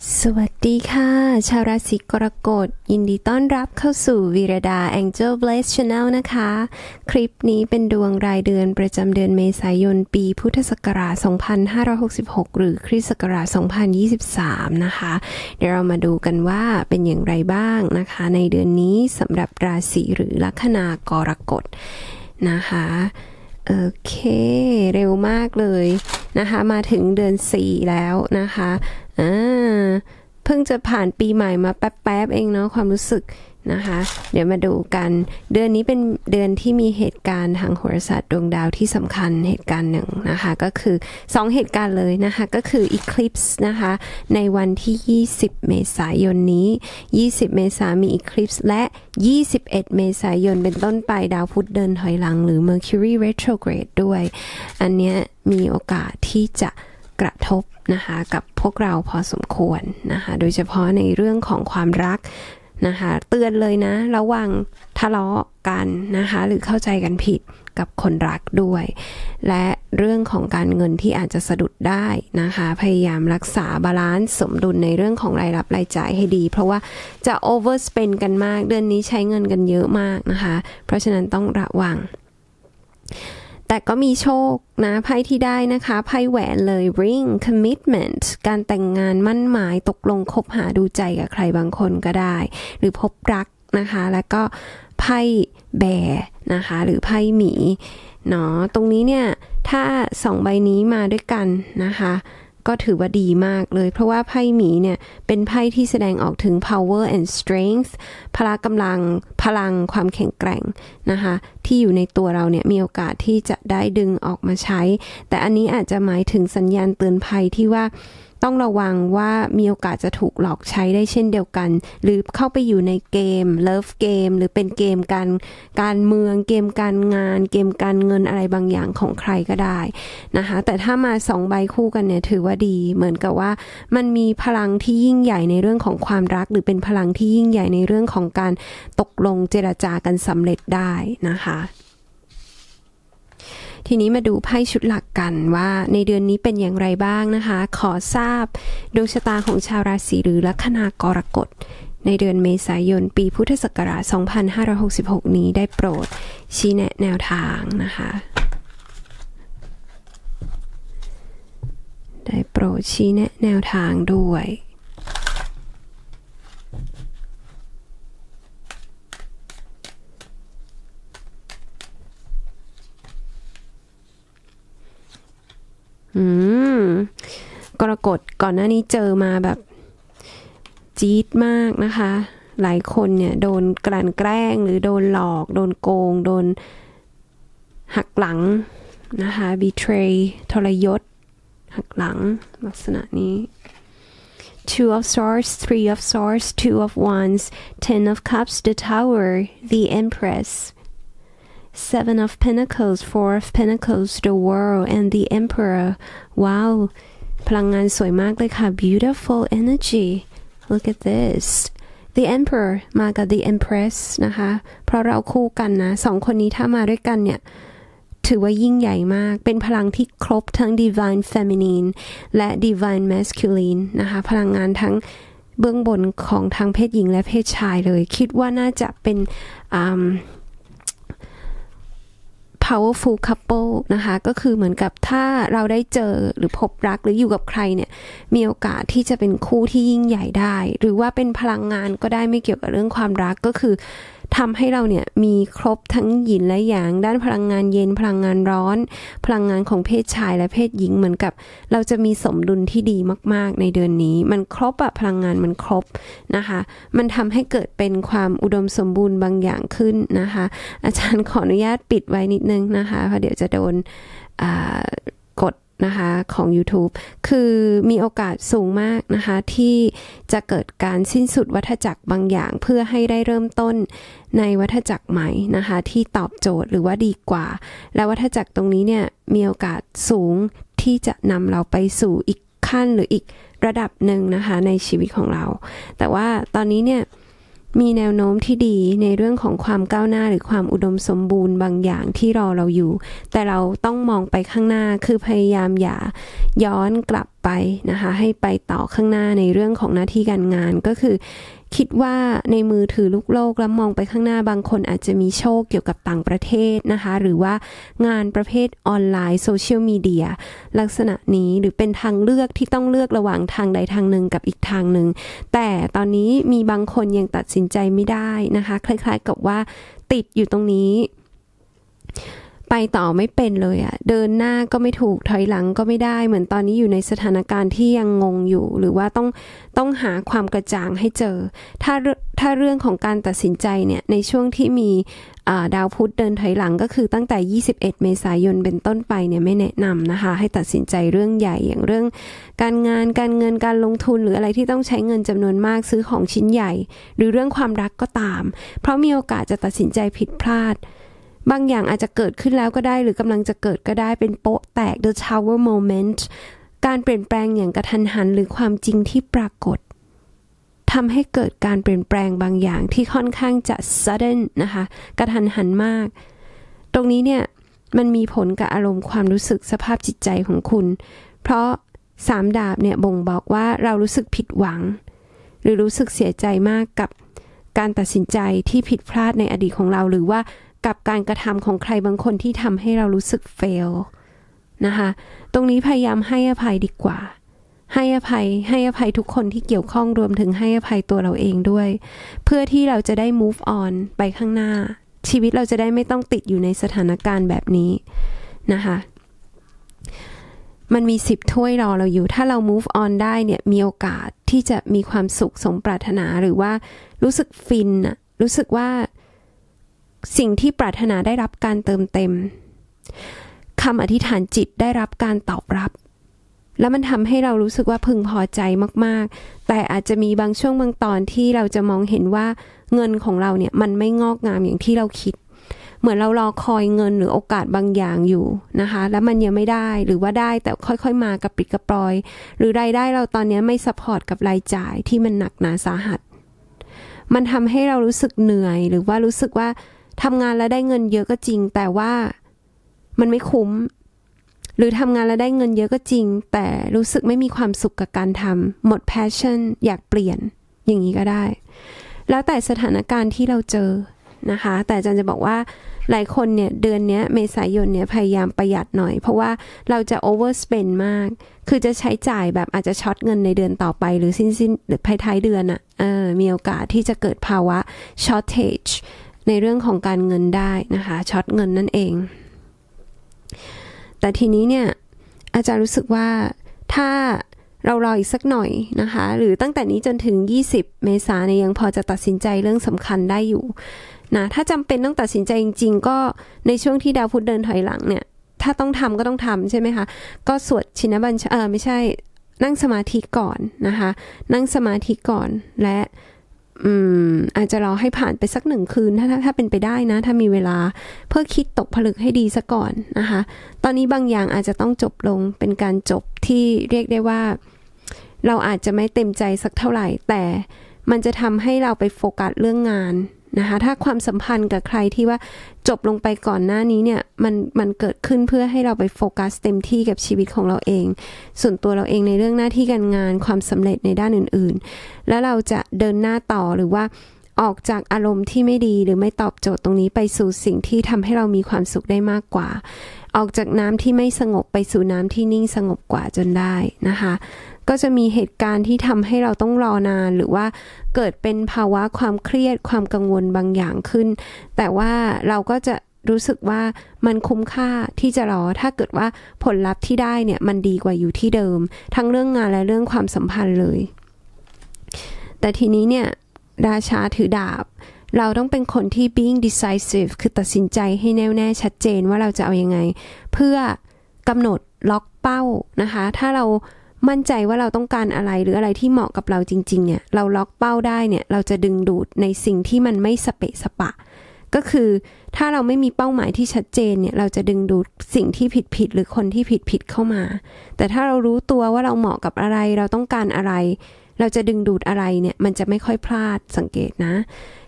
สวัสดีค่ะ ชาวราศีกรกฎ ยินดีต้อนรับเข้าสู่วีรดา Angel Blaze Channel นะคะ คลิปนี้เป็นดวงรายเดือนประจำเดือนเมษายนปีพุทธศักราช 2566 หรือคริสต์ศักราช 2023 นะคะ เดี๋ยวเรามาดูกันว่าเป็นอย่างไรบ้างนะคะ ในเดือนนี้สำหรับราศีหรือลัคนากรกฎนะคะ โอเค เร็วมากเลยนะคะ มาถึงเดือน 4 แล้วนะคะอ่าเพิ่งจะผ่านปีใหม่มาแป๊บๆเองเนาะความรู้สึก นะคะ เดี๋ยวมาดูกัน เดือนนี้เป็นเดือนที่มีเหตุการณ์ทางโหราศาสตร์ดวงดาวที่สำคัญเหตุการณ์หนึ่งนะคะ ก็คือ 2 เหตุการณ์เลยนะคะ ก็คือ eclipse นะคะ ในวันที่ 20 เมษายนนี้ 20 เมษายนมี eclipse และ 21 เมษายนเป็นต้นไปดาวพุธเดินถอยหลัง หรือ Mercury retrograde ด้วย อันเนี้ยมีโอกาสที่จะกระทบนะคะกับพวกเราพอสมควรนะคะ โดยเฉพาะในเรื่องของความรัก นะคะเตือนเลยนะ ระวังทะเลาะกันนะคะ หรือเข้าใจกันผิดกับคนรักด้วย และเรื่องของการเงินที่อาจจะสะดุดได้นะคะ พยายามรักษาบาลานซ์สมดุลในเรื่องของรายรับรายจ่ายให้ดี เพราะว่าจะ overspend กันมาก เดือนนี้ใช้เงินกันเยอะมากนะคะ เพราะฉะนั้นต้องระวัง แต่ก็มีโชคนะไพ่ที่ได้นะคะไพ่แหวนเลย ring commitment การแต่งงานมั่นหมายตกลงคบหาดูใจกับใครบางคนก็ได้ หรือพบรักนะคะ แล้วก็ไพ่แบนะคะ หรือไพ่หมีเนาะตรงนี้เนี่ย ถ้าสองใบนี้มาด้วยกันนะคะ ก็ถือว่าดีมากเลย เพราะว่าไพ่หมีเนี่ย เป็นไพ่ที่แสดงออกถึง power and strength พละกำลังพลังความแข็งแกร่งนะคะ ที่อยู่ในตัวเราเนี่ย มีโอกาสที่จะได้ดึงออกมาใช้ แต่อันนี้อาจจะหมายถึงสัญญาณเตือนภัยที่ว่า ต้องระวังว่ามีโอกาสจะถูกหลอกใช้ได้เช่นเดียวกัน หรือเข้าไปอยู่ในเกม love เกมหรือเป็นเกมการการเมืองเกมการงาน เกมการเงินอะไรบางอย่างของใครก็ได้นะคะแต่ถ้ามาสองใบคู่กันเนี่ยถือว่าดีเหมือนกับว่ามันมีพลังที่ยิ่งใหญ่ในเรื่องของความรัก หรือเป็นพลังที่ยิ่งใหญ่ในเรื่องของการตกลงเจรจากันสำเร็จได้นะคะ ทีนี้มาดูไพ่ชุดหลักกันว่าในเดือนนี้เป็นอย่างไรบ้างนะคะ ขอทราบดวงชะตาของชาวราศีหรือลัคนากรกฎในเดือนเมษายน ปีพุทธศักราช 2566 นี้ได้โปรด ชี้แนะแนวทางนะคะ ได้โปรดชี้แนะแนวทางด้วย อืมกรกฎก่อนหน้านี้เจอมาแบบจี๊ดมากนะคะ หลายคนเนี่ยโดนกลั่นแกล้งหรือโดนหลอก โดนโกง โดนหักหลังนะคะ betray ทรยศ หักหลัง ลักษณะนี้ Two of Swords, Three of Swords, Two of Wands, Ten of Cups, the Tower, the Empress, Seven of Pentacles, Four of Pentacles, the World, and the Emperor. Wow, พลังงานสวยมากเลยค่ะ beautiful energy. Look at this. The Emperor มากับ The Empress นะคะ เพราะเราคู่กันนะสองคนนี้ถ้ามาด้วยกันเนี่ย ถือว่ายิ่งใหญ่มาก เป็นพลังที่ครบทั้ง divine feminine และ divine masculine นะคะ พลังงานทั้งเบื้องบนของทั้งเพศหญิงและเพศชายเลย คิดว่าน่าจะเป็นอืม powerful couple นะคะ ก็คือเหมือนกับถ้าเราได้เจอหรือพบรักหรืออยู่กับใครเนี่ย มีโอกาสที่จะเป็นคู่ที่ยิ่งใหญ่ได้ หรือว่าเป็นพลังงานก็ได้ไม่เกี่ยวกับเรื่องความรักก็คือ ทำให้เราเนี่ยมีครบทั้งหยินและหยาง ด้านพลังงานเย็นพลังงานร้อน พลังงานของเพศชายและเพศหญิงเหมือนกับ เราจะมีสมดุลที่ดีมากๆ ในเดือนนี้ มันครบอะพลังงานมันครบนะคะ มันทำให้เกิดเป็นความอุดมสมบูรณ์บางอย่างขึ้นนะคะ อาจารย์ขออนุญาตปิดไว้นิดนึงนะคะเพราะเดี๋ยวจะโดน นะคะของ YouTube คือมีโอกาสสูงมากนะคะที่จะเกิดการสิ้นสุดวัฏจักรบางอย่างเพื่อให้ได้เริ่มต้นในวัฏจักรใหม่นะคะที่ตอบโจทย์หรือว่าดีกว่า และวัฏจักรตรงนี้เนี่ยมีโอกาสสูงที่จะนำเราไปสู่อีกขั้นหรืออีกระดับหนึ่งนะคะในชีวิตของเรา แต่ว่าตอนนี้เนี่ย มีแนวโน้มที่ดีในเรื่องของความก้าวหน้าหรือความอุดมสมบูรณ์บางอย่างที่รอเราอยู่ แต่เราต้องมองไปข้างหน้าคือพยายามอย่าย้อนกลับไปนะคะให้ไปต่อข้างหน้าในเรื่องของหน้าที่การงานก็คือ คิดว่าในมือถือลูกโลกแล้วมองไปข้างหน้าบางคนอาจจะมีโชคเกี่ยวกับต่างประเทศนะคะ หรือว่างานประเภทออนไลน์โซเชียลมีเดียลักษณะนี้หรือเป็นทางเลือกที่ต้องเลือกระหว่างทางใดทางหนึ่งกับอีกทางหนึ่ง แต่ตอนนี้มีบางคนยังตัดสินใจไม่ได้นะคะ คล้ายๆกับว่าติดอยู่ตรงนี้ ไปต่อไม่เป็นเลยอะเดินหน้าก็ไม่ถูกถอยหลังก็ไม่ได้ เหมือนตอนนี้อยู่ในสถานการณ์ที่ยังงงอยู่ หรือว่าต้องต้องหาความกระจ่างให้เจอ ถ้าเรื่องถ้าเรื่องของการตัดสินใจเนี่ยในช่วงที่มีาดาวพุธเดินถอยหลังก็คือตั้งแต่ 21 เมษายนเป็นต้นไปเนี่ยไม่แนะนำนะคะ ให้ตัดสินใจเรื่องใหญ่อย่างเรื่อง การงานการเงินการลงทุนหรืออะไรที่ต้องใช้เงินจำนวนมากซื้อของชิ้นใหญ่ หรือเรื่องความรักก็ตาม เพราะมีโอกาสจะตัดสินใจผิดพลาด บางอย่างอาจจะเกิดขึ้นแล้วก็ได้หรือกำลังจะเกิดก็ได้เป็นโป๊ะแตก the tower moment การเปลี่ยนแปลงอย่างกระทันหันหรือความจริงที่ปรากฏทำให้เกิดการเปลี่ยนแปลงบางอย่างที่ค่อนข้างจะ sudden นะคะ กระทันหันมาก ตรงนี้เนี่ยมันมีผลกับอารมณ์ความรู้สึกสภาพจิตใจของคุณ เพราะสามดาบเนี่ยบ่งบอกว่าเรารู้สึกผิดหวัง หรือรู้สึกเสียใจมากกับการตัดสินใจที่ผิดพลาดในอดีตของเราหรือว่า กับการกระทำของใครบางคนที่ทำให้เรารู้สึก fail นะคะ ตรงนี้พยายามให้อภัยดีกว่า ให้อภัยให้อภัยทุกคนที่เกี่ยวข้องรวมถึงให้อภัยตัวเราเองด้วย เพื่อที่เราจะได้ move on ไปข้างหน้า ชีวิตเราจะได้ไม่ต้องติดอยู่ในสถานการณ์แบบนี้นะคะมันมีสิบถ้วยรอเราอยู่ ถ้าเรา move on ได้เนี่ย มีโอกาสที่จะมีความสุขสมปรารถนา หรือว่ารู้สึกฟินอะรู้สึกว่า สิ่งที่ปรารถนาได้รับการเติมเต็มคำอธิษฐานจิตได้รับการตอบรับ แล้วมันทำให้เรารู้สึกว่าพึงพอใจมากๆ แต่อาจจะมีบางช่วงบางตอนที่เราจะมองเห็นว่าเงินของเราเนี่ยมันไม่งอกงามอย่างที่เราคิด เหมือนเรารอคอยเงินหรือโอกาสบางอย่างอยู่นะคะ แล้วมันยังไม่ได้หรือว่าได้แต่ค่อยๆ มากับปิดกระปรอย หรือรายได้เราตอนนี้ไม่สปอร์ตกับรายจ่ายที่มันหนักหนาสาหัส มันทำให้เรารู้สึกเหนื่อยหรือว่ารู้สึกว่า ทำงานแล้วได้เงินเยอะก็จริง แต่ว่ามันไม่คุ้ม หรือทำงานแล้วได้เงินเยอะก็จริง แต่รู้สึกไม่มีความสุขกับการทำหมด passion อยากเปลี่ยนอย่างนี้ก็ได้ แล้วแต่สถานการณ์ที่เราเจอนะคะ แต่อาจารย์จะบอกว่าหลายคนเนี่ยเดือนนี้เมษายนเนี่ยพยายามประหยัดหน่อย เพราะว่าเราจะ overspend มาก คือจะใช้จ่ายแบบอาจจะช็อตเงินในเดือนต่อไป หรือสิ้นสิ้นหรือภายท้ายเดือนอะ่ะมีโอกาสที่จะเกิดภาวะ shortage ในเรื่องของการเงินได้นะคะช็อตเงินนั่นเอง แต่ทีนี้เนี่ยอาจารย์รู้สึกว่าถ้าเรารออีกสักหน่อยนะคะ หรือตั้งแต่นี้จนถึง 20 เมษาเนี่ยยังพอจะตัดสินใจเรื่องสำคัญได้อยู่นะถ้าจำเป็นต้องตัดสินใจจริง ๆ ก็ในช่วงที่ดาวพุธเดินถอยหลังเนี่ยถ้าต้องทำก็ต้องทำใช่ไหมคะก็สวดชินบัญชรเออไม่ใช่นั่งสมาธิก่อนนะคะ นั่งสมาธิก่อนและ อืมอาจจะรอให้ผ่านไปสักหนึ่งคืนถ้าถ้าถ้าเป็นไปได้นะ ถ้ามีเวลาเพื่อคิดตกผลึกให้ดีซะก่อนนะคะ ตอนนี้บางอย่างอาจจะต้องจบลงเป็นการจบที่เรียกได้ว่า เราอาจจะไม่เต็มใจสักเท่าไหร่ แต่มันจะทำให้เราไปโฟกัสเรื่องงาน นะคะถ้าความสัมพันธ์กับใครที่ว่าจบลงไปก่อนหน้านี้เนี่ยมันมันเกิดขึ้นเพื่อให้เราไปโฟกัสเต็มที่กับชีวิตของเราเอง ส่วนตัวเราเองในเรื่องหน้าที่การงานความสำเร็จในด้านอื่นๆ แล้วเราจะเดินหน้าต่อหรือว่าออกจากอารมณ์ที่ไม่ดีหรือไม่ตอบโจทย์ตรงนี้ไปสู่สิ่งที่ทำให้เรามีความสุขได้มากกว่า ออกจากน้ำที่ไม่สงบไปสู่น้ำที่นิ่งสงบกว่าจนได้นะคะ ก็จะมีเหตุการณ์ที่ทำให้เราต้องรอนาน หรือว่าเกิดเป็นภาวะความเครียดความกังวลบางอย่างขึ้น แต่ว่าเราก็จะรู้สึกว่ามันคุ้มค่าที่จะรอ ถ้าเกิดว่าผลลัพธ์ที่ได้เนี่ยมันดีกว่าอยู่ที่เดิม ทั้งเรื่องงานและเรื่องความสัมพันธ์เลย แต่ทีนี้เนี่ยราชาถือดาบ เราต้องเป็นคนที่ being decisive คือตัดสินใจให้แน่วแน่ชัดเจนว่าเราจะเอาอยัางไง เพื่อกำหนดล็อกเป้านะคะ ถ้าเรา มั่นใจว่าเราต้องการอะไรหรืออะไรที่เหมาะกับเราจริง ๆ เนี่ย เราล็อกเป้าได้เนี่ย เราจะดึงดูดในสิ่งที่มันไม่สเปะสปะ ก็คือถ้าเราไม่มีเป้าหมายที่ชัดเจนเนี่ย เราจะดึงดูดสิ่งที่ผิดผิดหรือคนที่ผิดผิดเข้ามา แต่ถ้าเรารู้ตัวว่าเราเหมาะกับอะไร เราต้องการอะไร เราจะดึงดูดอะไรเนี่ย มันจะไม่ค่อยพลาดสังเกตนะ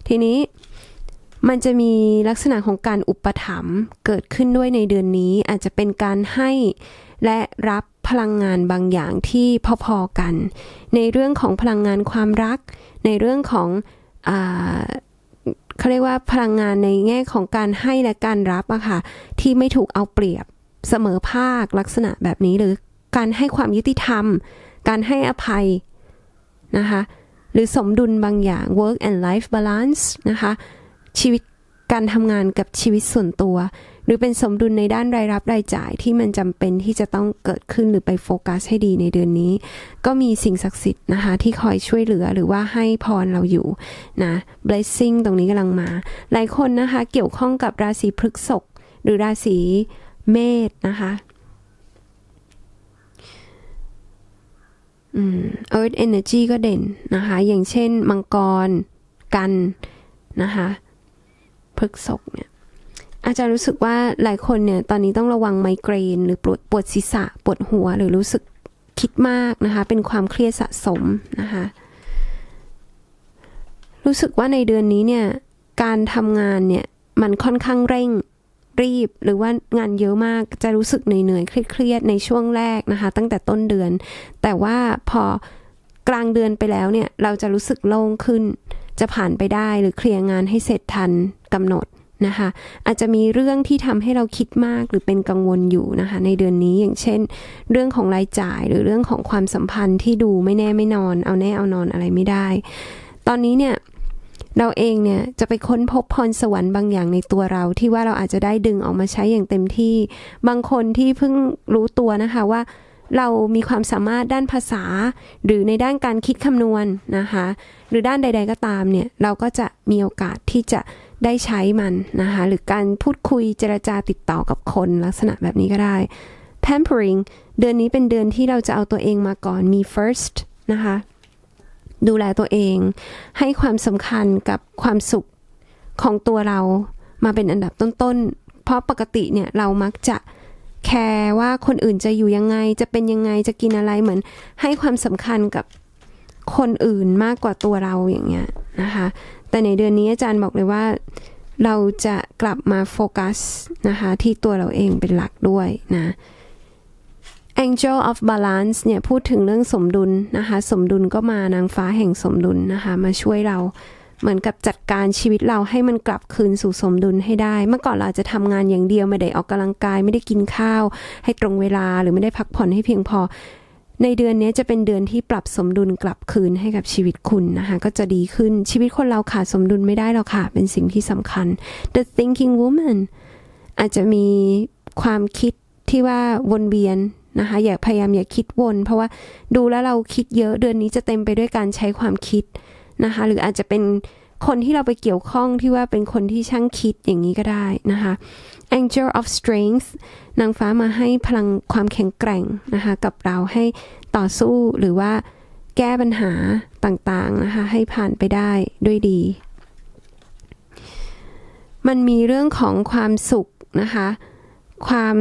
ทีนี้มันจะมีลักษณะของการอุปถัมภ์เกิดขึ้นด้วยในเดือนนี้อาจจะเป็นการให้ และรับพลังงานบางอย่างที่พอๆกัน ในเรื่องของพลังงานความรัก ในเรื่องของเขาเรียกว่าพลังงานในแง่ของการให้และการรับอะค่ะที่ไม่ถูกเอาเปรียบเสมอภาคลักษณะแบบนี้หรือการให้ความยุติธรรม การให้อภัยนะคะหรือสมดุลบางอย่าง work and life balance นะคะชีวิต การทำงานกับชีวิตส่วนตัว หรือเป็นสมดุลในด้านรายรับรายจ่ายที่มันจำเป็นที่จะต้องเกิดขึ้นหรือไปโฟกัสให้ดีในเดือนนี้ ก็มีสิ่งศักดิ์สิทธิ์นะคะที่คอยช่วยเหลือหรือว่าให้พรเราอยู่นะ blessing ตรงนี้กำลังมา หลายคนนะคะเกี่ยวข้องกับราศีพฤษภหรือราศีเมษนะคะอืม Earth Energy ก็เด่นนะคะ อย่างเช่นมังกร กันนะคะ พฤกษภเนี่ยอาจารย์รู้สึกว่าหลายคนเนี่ยตอนนี้ต้องระวังไมเกรน หรือปวดปวดศีรษะปวดหัว หรือรู้สึกคิดมากนะคะเป็นความเครียดสะสมนะคะรู้สึกว่าในเดือนนี้เนี่ยการทำงานเนี่ยมันค่อนข้างเร่งรีบหรือว่างานเยอะมากจะรู้สึกเหนื่อยๆเครียดๆในช่วงแรกนะคะ ตั้งแต่ต้นเดือน แต่ว่าพอกลางเดือนไปแล้วเนี่ยเราจะรู้สึกโล่งขึ้น จะผ่านไปได้หรือเคลียร์งานให้เสร็จทัน กำหนดนะคะอาจจะมีเรื่องที่ทำให้เราคิดมากหรือเป็นกังวลอยู่นะคะในเดือนนี้อย่างเช่น เรื่องของรายจ่ายหรือเรื่องของความสัมพันธ์ที่ดูไม่แน่ไม่นอน เอาแน่เอานอนอะไรไม่ได้ ตอนนี้เนี่ยเราเองเนี่ยจะไปค้นพบพรสวรรค์บางอย่างในตัวเราที่ว่าเราอาจจะได้ดึงออกมาใช้อย่างเต็มที่ บางคนที่เพิ่งรู้ตัวนะคะว่า เรามีความสามารถด้านภาษา หรือในด้านการคิดคำนวณนะคะ หรือด้านใด ๆก็ตามเนี่ย เราก็จะมีโอกาสที่จะได้ใช้มันนะคะ หรือการพูดคุยเจรจาติดต่อกับคนลักษณะแบบนี้ก็ได้ pampering เดือนนี้เป็นเดือนที่เราจะเอาตัวเองมาก่อนมี first นะคะ ดูแลตัวเอง ให้ความสำคัญกับความสุขของตัวเรามาเป็นอันดับต้นๆ เพราะปกติเนี่ยเรามักจะ แคร์ว่าคนอื่นจะอยู่ยังไง จะเป็นยังไงจะกินอะไรเหมือน ให้ความสำคัญกับคนอื่นมากกว่าตัวเราอย่างเงี้ยนะคะ แต่ในเดือนนี้อาจารย์บอกเลยว่า เราจะกลับมาโฟกัสนะคะ ที่ตัวเราเองเป็นหลักด้วยนะ Angel of Balance เนี่ยพูดถึงเรื่องสมดุลนะคะ สมดุลก็มานางฟ้าแห่งสมดุลนะคะ มาช่วยเรา เหมือนกับจัดการชีวิตเราให้มันกลับคืนสู่สมดุลให้ได้ เมื่อก่อนเราจะทำงานอย่างเดียวไม่ได้ออกกำลังกาย ไม่ได้กินข้าว ให้ตรงเวลาหรือไม่ได้พักผ่อนให้เพียงพอ ในเดือนนี้จะเป็นเดือนที่ปรับสมดุลกลับคืนให้กับชีวิตคุณนะคะก็จะดีขึ้นชีวิตคนเราขาดสมดุลไม่ได้หรอกค่ะ เป็นสิ่งที่สำคัญ The Thinking Woman อาจจะมีความคิดที่ว่าวนเวียนนะคะอย่าพยายามอย่าคิดวน เพราะว่าดูแล้วเราคิดเยอะเดือนนี้จะเต็มไปด้วยการใช้ความคิด นะคะ หรืออาจจะเป็นคนที่เราไปเกี่ยวข้องที่ว่าเป็นคนที่ช่างคิดอย่างนี้ก็ได้นะคะ Angel of Strength นางฟ้ามาให้พลังความแข็งแกร่งนะคะ กับเราให้ต่อสู้หรือว่าแก้ปัญหาต่างๆนะคะ ให้ผ่านไปได้ด้วยดี มันมีเรื่องของความสุขนะคะ ความ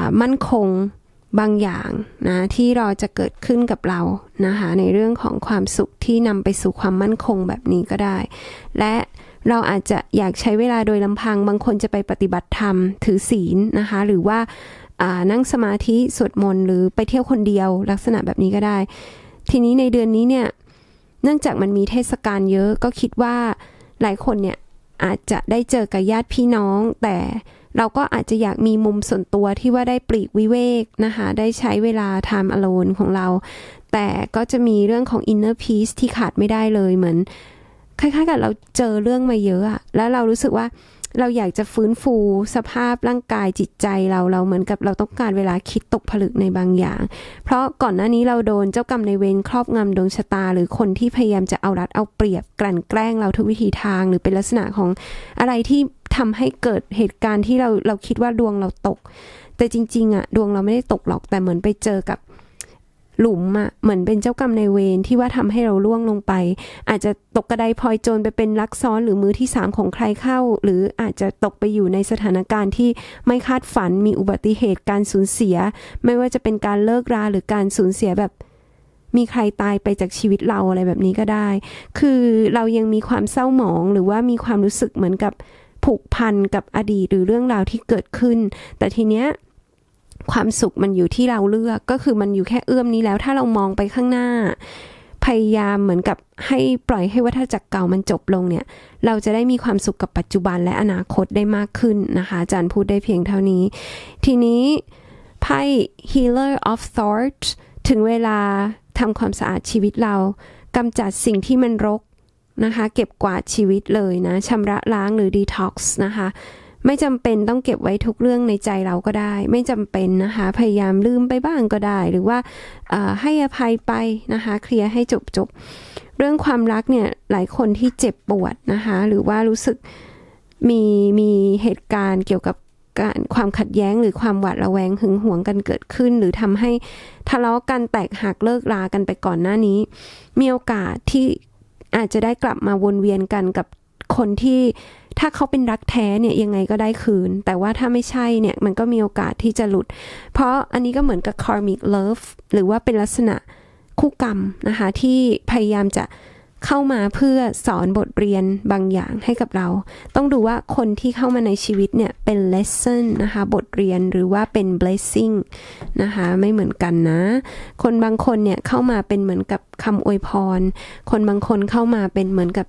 ามั่นคง บางอย่างนะที่เรอจะเกิดขึ้นกับเรานะคะในเรื่องของความสุขที่นำไปสู่ความมั่นคงแบบนี้ก็ได้ และเราอาจจะอยากใช้เวลาโดยลำพัง บางคนจะไปปฏิบัติธรรมถือศีลนะคะ หรือว่าอ่านั่งสมาธิสวดมนต์หรือไปเที่ยวคนเดียวลักษณะแบบนี้ก็ได้ ทีนี้ในเดือนนี้เนี่ยเนื่องจากมันมีเทศกาลเยอะก็คิดว่าหลายคนเนี่ยอาจจะได้เจอกับญาติพี่น้องแต่ เราก็อาจจะอยากมีมุมส่วนตัวที่ว่าได้ปลีกวิเวกนะคะได้ใช้เวลา time alone ของเรา แต่ก็จะมีเรื่องของ inner peace ที่ขาดไม่ได้เลยเหมือนคล้ายๆกับเราเจอเรื่องมาเยอะอะแล้วเรารู้สึกว่าเราอยากจะฟื้นฟูสภาพร่างกายจิตใจเราเราเหมือนกับเราต้องการเวลาคิดตกผลึกในบางอย่าง เพราะก่อนหน้านี้เราโดนเจ้ากรรมในเวรครอบงำดวงชะตา หรือคนที่พยายามจะเอารัดเอาเปรียบกลั่นแกล้งเราทุกวิธีทาง หรือเป็นลักษณะของอะไรที่ ทำให้เกิดเหตุการณ์ที่เราเราคิดว่าดวงเราตก แต่จริง ๆอะดวงเราไม่ได้ตกหรอกแต่เหมือนไปเจอกับหลุมอะเหมือนเป็นเจ้ากรรมในายเวรที่ว่าทำให้เราล่วงลงไป อาจจะตกกระไดพลอยโจรไปเป็นลักซ้อนหรือมือที่สามของใครเข้า หรืออาจจะตกไปอยู่ในสถานการณ์ที่ไม่คาดฝันมีอุบัติเหตุการสูญเสีย ไม่ว่าจะเป็นการเลิกราหรือการสูญเสียแบบ มีใครตายไปจากชีวิตเราอะไรแบบนี้ก็ได้ คือเรายังมีความเศร้าหมองหรือว่ามีความรู้สึกเหมือนกับ ผูกพันกับอดีตหรือเรื่องราวที่เกิดขึ้น แต่ทีเนี้ยความสุขมันอยู่ที่เราเลือกก็คือมันอยู่แค่เอื้อมนี้แล้ว ถ้าเรามองไปข้างหน้า พยายามเหมือนกับให้ปล่อยให้วัฏจักรเก่ามันจบลงเนี่ย เราจะได้มีความสุขกับปัจจุบันและอนาคตได้มากขึ้นนะคะ อาจารย์พูดได้เพียงเท่านี้ ทีนี้ไพ่ healer of thought ถึงเวลาทำความสะอาดชีวิตเรากำจัดสิ่งที่มันรก นะคะ เก็บกวาดชีวิตเลยนะชำระล้างหรือ detox นะคะ ไม่จำเป็นต้องเก็บไว้ทุกเรื่องในใจเราก็ได้ ไม่จำเป็นนะคะ พยายามลืมไปบ้างก็ได้ หรือว่าให้อภัยไปนะคะ เคลียร์ให้จบจบเรื่องความรักเนี่ยหลายคนที่เจ็บปวดนะคะ หรือว่ารู้สึกมีมีเหตุการณ์เกี่ยวกับการความขัดแย้งหรือความหวาดระแวงหึงหวงกันเกิดขึ้น หรือทำให้ทะเลาะกันแตกหักเลิกรากันไปก่อนหน้านี้ มีโอกาสที่ อาจจะได้กลับมาวนเวียนกันกับคนที่ถ้าเขาเป็นรักแท้เนี่ยยังไงก็ได้คืน แต่ว่าถ้าไม่ใช่เนี่ยมันก็มีโอกาสที่จะหลุด เพราะอันนี้ก็เหมือนกับ karmic love หรือว่าเป็นลักษณะคู่กรรมนะคะที่พยายามจะ เข้ามาเพื่อสอนบทเรียนบางอย่างให้กับเรา ต้องดูว่าคนที่เข้ามาในชีวิตเนี่ยเป็น lesson นะคะ บทเรียนหรือว่าเป็น blessing นะคะ ไม่เหมือนกันนะ คนบางคนเนี่ยเข้ามาเป็นเหมือนกับคำอวยพร คนบางคนเข้ามาเป็นเหมือนกับ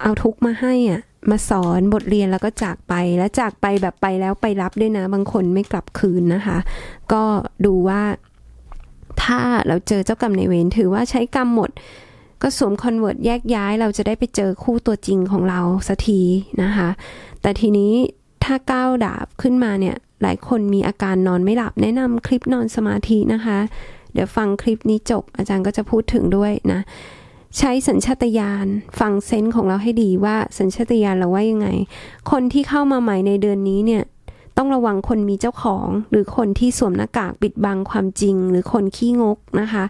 เอาทุกมาให้อะมาสอนบทเรียนแล้วก็จากไปและจากไปแบบไปแล้วไปรับด้วยนะ บางคนไม่กลับคืนนะคะ ก็ดูว่า ถ้าเราเจอเจ้ากรรมในเวรถือว่าใช้กรรมหมด ก็สวมคอนเวิร์ตแยกย้ายเราจะได้ไปเจอคู่ตัวจริงของเราสักทีนะคะ แต่ทีนี้ถ้าก้าวดาบขึ้นมาเนี่ย หลายคนมีอาการนอนไม่หลับ แนะนำคลิปนอนสมาธินะคะ เดี๋ยวฟังคลิปนี้จบ อาจารย์ก็จะพูดถึงด้วยนะ ใช้สัญชาตญาณฟังเซนส์ของเราให้ดีว่าสัญชาตญาณเราว่ายังไง คนที่เข้ามาใหม่ในเดือนนี้เนี่ยต้องระวังคนมีเจ้าของ หรือคนที่สวมหน้ากากปิดบังความจริง หรือคนขี้งกนะคะ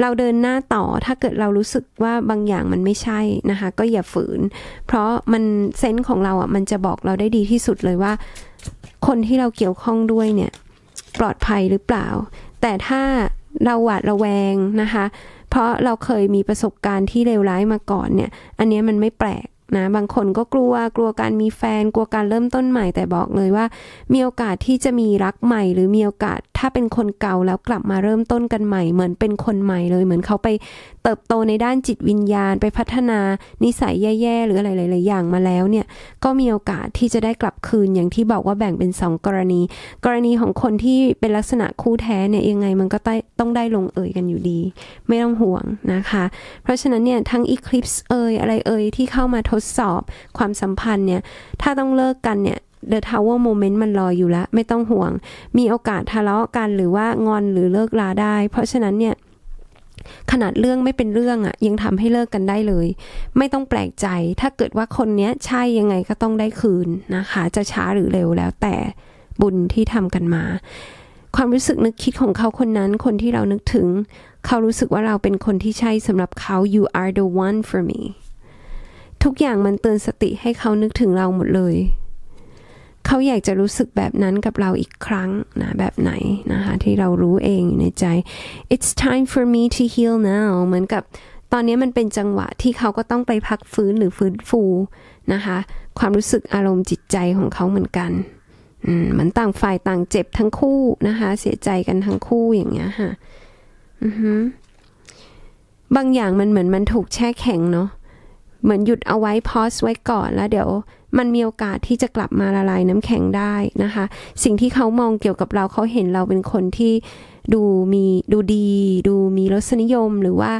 เราเดินหน้าต่อถ้าเกิดเรารู้สึกว่าบางอย่างมันไม่ใช่นะคะ ก็อย่าฝืน เพราะมันเซนส์ของเราอะมันจะบอกเราได้ดีที่สุดเลยว่า คนที่เราเกี่ยวข้องด้วยเนี่ย ปลอดภัยหรือเปล่า แต่ถ้าเราหวาดระแวงนะคะ เพราะเราเคยมีประสบการณ์ที่เลวร้ายมาก่อนเนี่ย อันนี้มันไม่แปลกนะบางคนก็กลัวกลัวการมีแฟน กลัวการเริ่มต้นใหม่แต่บอกเลยว่า มีโอกาสที่จะมีรักใหม่ หรือมีโอกาสถ้าเป็นคนเก่าแล้วกลับมาเริ่มต้นกันใหม่ เหมือนเป็นคนใหม่เลย เหมือนเขาไปเติบโตในด้านจิตวิญญาณ ไปพัฒนานิสัยแย่ๆ หรืออะไรหลายๆอย่างมาแล้วเนี่ย ก็มีโอกาสที่จะได้กลับคืนอย่างที่บอกว่าแบ่งเป็นสองกรณี กรณีของคนที่เป็นลักษณะคู่แท้เนี่ยยังไงมันก็ต้องได้ลงเอยกันอยู่ดี ไม่ต้องห่วงนะคะ เพราะฉะนั้นเนี่ยทั้ง Eclipse เอยอะไรเอยที่เข้ามาทดสอบความสัมพันธ์เนี่ยถ้าต้องเลิกกันเนี่ย The Tower Moment มันรออยู่แล้วไม่ต้องห่วง มีโอกาสทะเลาะกันหรือว่างอนหรือเลิกลาได้ เพราะฉะนั้นเนี่ยขนาดเรื่องไม่เป็นเรื่องอะ่ะยังทำให้เลิกกันได้เลย ไม่ต้องแปลกใจ ถ้าเกิดว่าคนเนี้ยใช่ยังไงก็ต้องได้คืนนะคะ จะช้าหรือเร็วแล้วแต่บุญที่ทำกันมา ความรู้สึกนึกคิดของเขาคนนั้น คนที่เรานึกถึง เขารู้สึกว่าเราเป็นคนที่ใช่สำหรับเขา you are the one for me ทุกอย่างมันเตือนสติให้เขานึกถึงเราหมดเลย เขาอยากจะรู้สึกแบบนั้นกับเราอีกครั้งนะแบบไหนนะคะที่เรารู้เองอยู่ในใจ it's time for me to heal now เหมือนกับตอนนี้มันเป็นจังหวะที่เขาก็ต้องไปพักฟื้นหรือฟื้นฟูนะคะความรู้สึกอารมณ์จิตใจของเขาเหมือนกันเหมือนต่างฝ่ายต่างเจ็บทั้งคู่นะคะเสียใจกันทั้งคู่อย่างเงี้ยค่ะบางอย่างมันเหมือนมันถูกแช่แข็งเนาะ เหมือนหยุดเอาไว้พอสไว้ก่อนแล้วเดี๋ยว มันมีโอกาสที่จะกลับมาละลายน้ำแข็งได้นะคะ สิ่งที่เขามองเกี่ยวกับเราเขาเห็นเราเป็นคนที่ดูมีดูดี ดูมีรสนิยมหรือว่า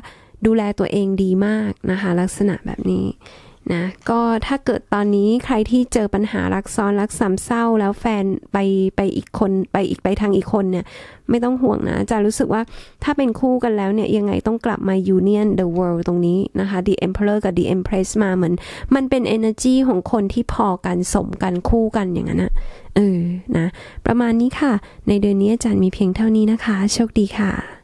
ดูแลตัวเองดีมากนะคะ ลักษณะแบบนี้ นะก็ถ้าเกิดตอนนี้ใครที่เจอปัญหารักซ้อนรักสามเศร้า แล้วแฟนไปไปอีกคนไปอีกไปทางอีกคนเนี่ยไม่ต้องห่วงนะจะรู้สึกว่าถ้าเป็นคู่กันแล้วเนี่ยยังไงต้องกลับมา union the world ตรงนี้นะคะ the emperor กับ the empress มาเหมือนมันเป็น energy ของคนที่พอกันสมกันคู่กันอย่างนั้นนะเออนะประมาณนี้ค่ะ ในเดือนนี้อาจารย์มีเพียงเท่านี้นะคะ โชคดีค่ะ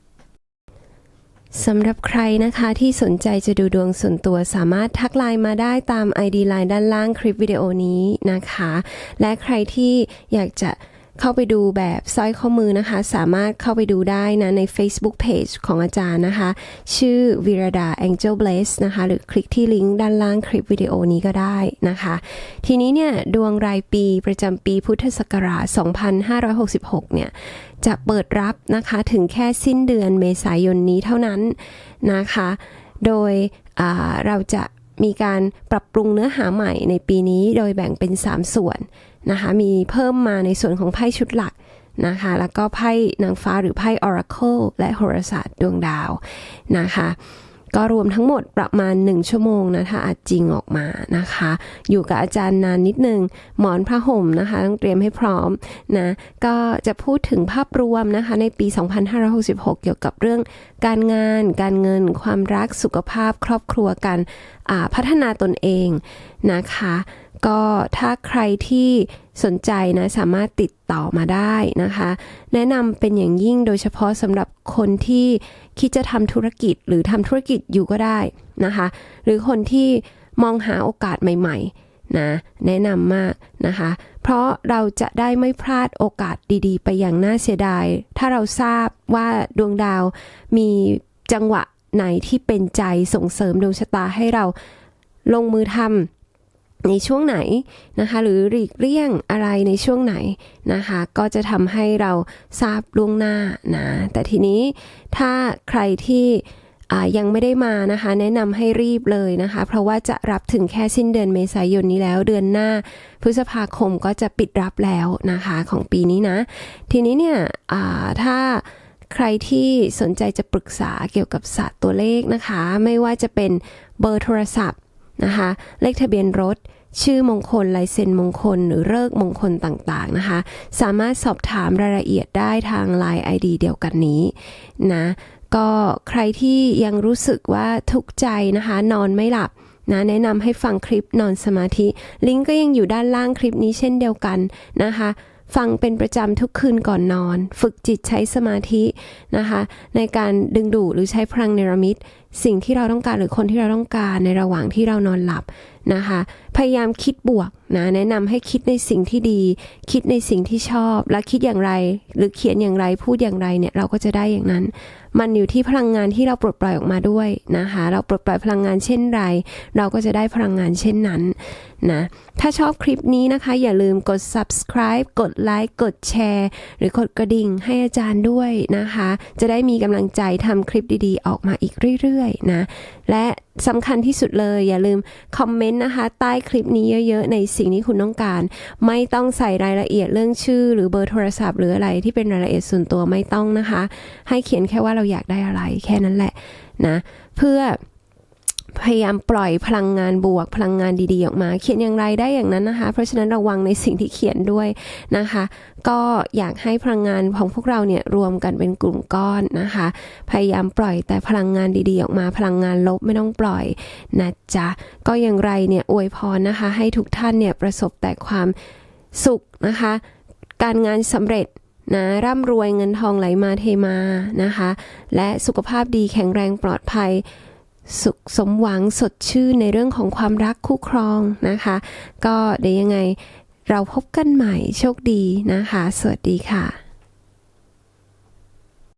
สำหรับใครนะคะที่สนใจจะดูดวงส่วนตัวสามารถทักไลน์มาได้ตาม ID ไลน์ด้านล่างคลิปวิดีโอนี้นะคะ และใครที่อยากจะ เข้าไปดูแบบสร้อยข้อมือนะคะ สามารถเข้าไปดูได้นะใน Facebook Page ของอาจารย์นะคะ ชื่อวิรดา Angel Blaze นะคะ หรือคลิกที่ลิงก์ด้านล่างคลิปวิดีโอนี้ก็ได้นะคะ ทีนี้เนี่ย ดวงรายปีประจำปีพุทธศักราช 2566 เนี่ย จะเปิดรับนะคะถึงแค่สิ้นเดือนเมษายนนี้เท่านั้นนะคะ โดยเราจะมีการปรับปรุงเนื้อหาใหม่ในปีนี้โดยแบ่งเป็น 3 ส่วน นะคะมีเพิ่มมาในส่วนของไพ่ชุดหลักนะคะแล้วก็ไพ่นางฟ้าหรือไพ่ Oracle และโหราศาสตร์ดวงดาวนะคะก็รวมทั้งหมดประมาณ 1 ชั่วโมงนะถ้าอาจจริงออกมานะคะ อยู่กับอาจารย์นานนิดนึง หมอนผ้าห่มนะคะ ต้องเตรียมให้พร้อมนะก็จะพูดถึงภาพรวมนะคะ ในปี 2566 เกี่ยวกับเรื่องการงาน การเงิน ความรักสุขภาพครอบครัวการพัฒนาตนเองนะคะ ก็ถ้าใครที่สนใจนะสามารถติดต่อมาได้นะคะ แนะนำเป็นอย่างยิ่งโดยเฉพาะสำหรับคนที่คิดจะทำธุรกิจหรือทำธุรกิจอยู่ก็ได้นะคะ หรือคนที่มองหาโอกาสใหม่ๆนะแนะนำมากนะคะ เพราะเราจะได้ไม่พลาดโอกาสดีๆ ไปอย่างน่าเสียดาย ถ้าเราทราบว่าดวงดาวมีจังหวะไหนที่เป็นใจส่งเสริมดวงชะตาให้เราลงมือทำ ในช่วงไหนนะคะ หรือหลีกเลี่ยงอะไรในช่วงไหนนะคะ ก็จะทำให้เราทราบล่วงหน้านะแต่ทีนี้ถ้าใครที่ยังไม่ได้มานะคะ แนะนำให้รีบเลยนะคะ เพราะว่าจะรับถึงแค่สิ้นเดือนเมษายนนี้แล้วเดือนหน้า พฤษภาคมก็จะปิดรับแล้วนะคะของปีนี้นะ ทีนี้เนี่ยถ้าใครที่สนใจจะปรึกษาเกี่ยวกับศาสตร์ตัวเลขนะคะ ไม่ว่าจะเป็นเบอร์โทรศัพท์ นะคะ เลขทะเบียนรถ ชื่อมงคลลายเซ็นมงคล หรือเลิกมงคลต่างๆนะคะ สามารถสอบถามรายละเอียดได้ทาง Line ID เดียวกันนี้นะก็ใครที่ยังรู้สึกว่าทุกข์ใจนะคะ นอนไม่หลับนะแนะนำให้ฟังคลิปนอนสมาธิ ลิงก์ก็ยังอยู่ด้านล่างคลิปนี้เช่นเดียวกันนะคะ ฟังเป็นประจำทุกคืนก่อนนอน ฝึกจิตใช้สมาธินะคะ ในการดึงดูดหรือใช้พลังเนรมิต สิ่งที่เราต้องการหรือคนที่เราต้องการในระหว่างที่เรานอนหลับนะคะ พยายามคิดบวกนะแนะนำให้คิดในสิ่งที่ดี คิดในสิ่งที่ชอบ และคิดอย่างไร หรือเขียนอย่างไรพูดอย่างไรเนี่ยเราก็จะได้อย่างนั้น มันอยู่ที่พลังงานที่เราปลดปล่อยออกมาด้วยนะคะ เราปลดปล่อยพลังงานเช่นไร เราก็จะได้พลังงานเช่นนั้นนะ ถ้าชอบคลิปนี้นะคะ อย่าลืมกด subscribe กดไลค์กดแชร์ หรือกดกระดิ่งให้อาจารย์ด้วยนะคะ จะได้มีกำลังใจทำคลิปดีๆ ออกมาอีกเรื่อยๆนะ และสำคัญที่สุดเลยอย่าลืมคอมเมนต์นะคะ ใต้คลิปนี้เยอะๆ ในสิ่งที่คุณต้องการ ไม่ต้องใส่รายละเอียดเรื่องชื่อ หรือเบอร์โทรศัพท์ หรืออะไรที่เป็นรายละเอียดส่วนตัวไม่ต้องนะคะ ให้เขียนแค่ว่าเราอยากได้อะไรแค่นั้นแหละนะ เพื่อ พยายามปล่อยพลังงานบวก พลังงานดีๆ ออกมา เขียนอย่างไรได้อย่างนั้นนะคะ เพราะฉะนั้นระวังในสิ่งที่เขียนด้วยนะคะ ก็อยากให้พลังงานของพวกเราเนี่ยรวมกันเป็นกลุ่มก้อนนะคะ พยายามปล่อยแต่พลังงานดีๆ ออกมา พลังงานลบไม่ต้องปล่อยนะจ๊ะก็อย่างไรเนี่ยอวยพรนะคะ ให้ทุกท่านเนี่ยประสบแต่ความสุขนะคะ การงานสำเร็จนะร่ำรวยเงินทองไหลมาเทมานะคะ และสุขภาพดีแข็งแรงปลอดภัย สุขสมหวังสดชื่นในเรื่องของความรักคู่ครองนะคะ ก็เดี๋ยวยังไงเราพบกันใหม่โชคดีนะคะ สวัสดีค่ะ